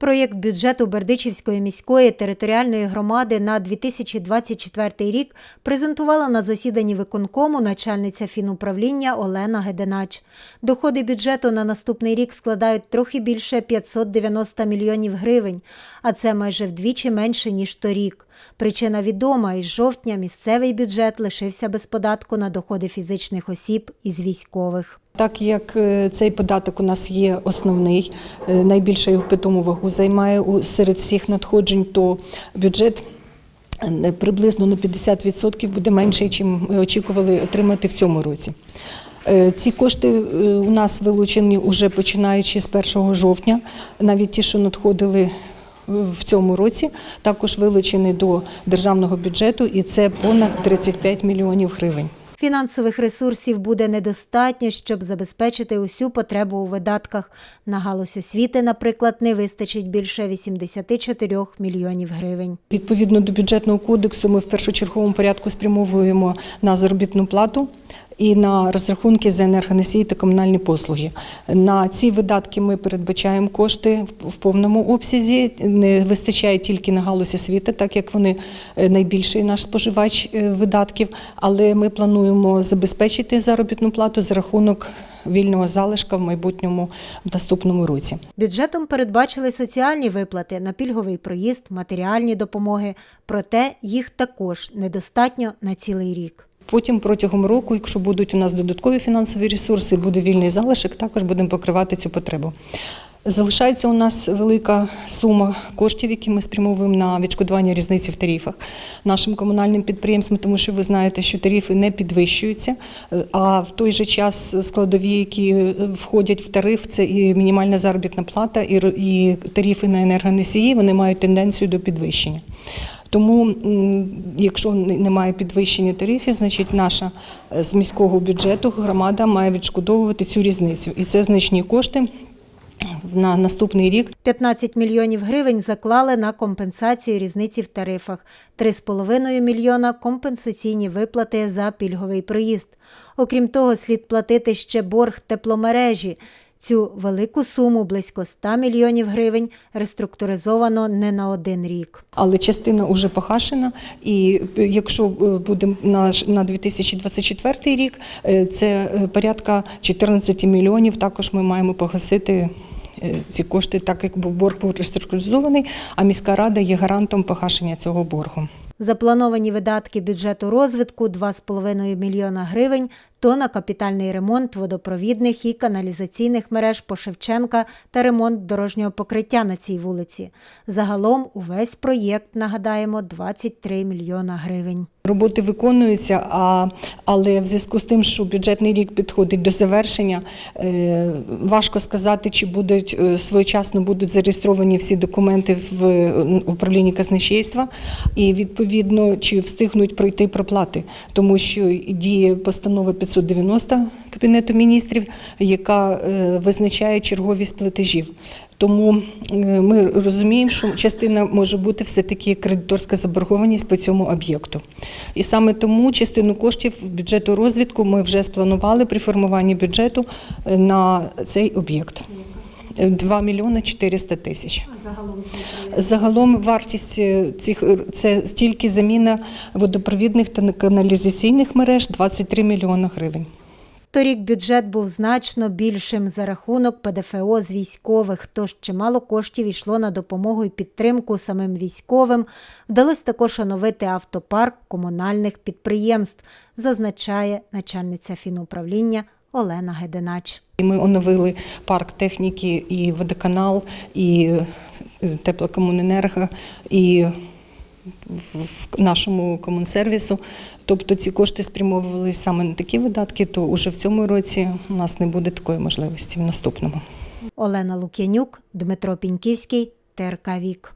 Проєкт бюджету Бердичівської міської територіальної громади на 2024 рік презентувала на засіданні виконкому начальниця фінуправління Олена Геденач. Доходи бюджету на наступний рік складають трохи більше 590 мільйонів гривень, а це майже вдвічі менше, ніж торік. Причина відома, із жовтня місцевий бюджет лишився без податку на доходи фізичних осіб із військових. Так як е, цей податок у нас є основний, е, найбільше його питому вагу займає серед всіх надходжень, то бюджет е, приблизно на 50% буде менший, чим ми очікували отримати в цьому році. Ці кошти у нас вилучені вже починаючи з 1 жовтня, навіть ті, що надходили в цьому році, також вилучені до державного бюджету, і це понад 35 мільйонів гривень. Фінансових ресурсів буде недостатньо, щоб забезпечити усю потребу у видатках. На галузь освіти, наприклад, не вистачить більше 84 мільйонів гривень. Відповідно до бюджетного кодексу, ми в першочерговому порядку спрямовуємо на заробітну плату і на розрахунки за енергоносії та комунальні послуги. На ці видатки ми передбачаємо кошти в- повному обсязі. Не вистачає тільки на галузь освіти, так як вони е, найбільший наш споживач е, видатків. Але ми плануємо забезпечити заробітну плату за рахунок вільного залишка в майбутньому в наступному році. Бюджетом передбачили соціальні виплати на пільговий проїзд, матеріальні допомоги, проте їх також недостатньо на цілий рік. Потім протягом року, якщо будуть у нас додаткові фінансові ресурси, буде вільний залишок, також будемо покривати цю потребу. Залишається у нас велика сума коштів, які ми спрямовуємо на відшкодування різниці в тарифах нашим комунальним підприємствам, тому що ви знаєте, що тарифи не підвищуються, а в той же час складові, які входять в тариф, це і мінімальна заробітна плата, і тарифи на енергоносії, вони мають тенденцію до підвищення. Тому, якщо немає підвищення тарифів, значить наша е, з міського бюджету громада має відшкодовувати цю різницю. І це значні кошти на наступний рік. 15 мільйонів гривень заклали на компенсацію різниці в тарифах, 3,5 мільйона – компенсаційні виплати за пільговий проїзд. Окрім того, слід платити ще борг тепломережі. Цю велику суму, близько 100 мільйонів гривень, реструктуризовано не на один рік. Але частина вже погашена, і е, якщо е, буде на, ж- на 2024 рік, е, це порядка 14 мільйонів. Також ми маємо погасити ці кошти, так як борг був реструктуризований, а міська рада є гарантом погашення цього боргу. Заплановані видатки бюджету розвитку 2,5 мільйона гривень то на капітальний ремонт водопровідних і каналізаційних мереж по Шевченка та ремонт дорожнього покриття на цій вулиці. Загалом увесь проєкт, нагадаємо, 23 мільйона гривень. Роботи виконуються, а, але в зв'язку з тим, що бюджетний рік підходить до завершення, е, важко сказати, чи будуть е, своєчасно будуть зареєстровані всі документи в е, управлінні казначейства, і відповідно чи встигнуть пройти проплати, тому що діє постанова 590 Кабінету міністрів, яка визначає черговість платежів. Тому е, ми розуміємо, що частина може бути все-таки кредиторська заборгованість по цьому об'єкту. І саме тому частину коштів бюджету розвитку ми вже спланували при формуванні бюджету е, на цей об'єкт. 2 мільйони 400 тисяч. Загалом вартість е, цих це тільки заміна водопровідних та каналізаційних мереж 23 мільйони гривень. Торік бюджет був значно більшим за рахунок ПДФО з військових, тож чимало коштів йшло на допомогу і підтримку самим військовим. Вдалося також оновити автопарк комунальних підприємств, зазначає начальниця фінуправління Олена Геденач. Ми оновили парк техніки і водоканал, і е, теплокомуненерго, і в нашому комунсервісу. Тобто ці кошти спрямовувалися саме на такі видатки, то уже в цьому році у нас не буде такої можливості в наступному. Олена Лук'янюк, Дмитро Піньківський, ТРК Вік.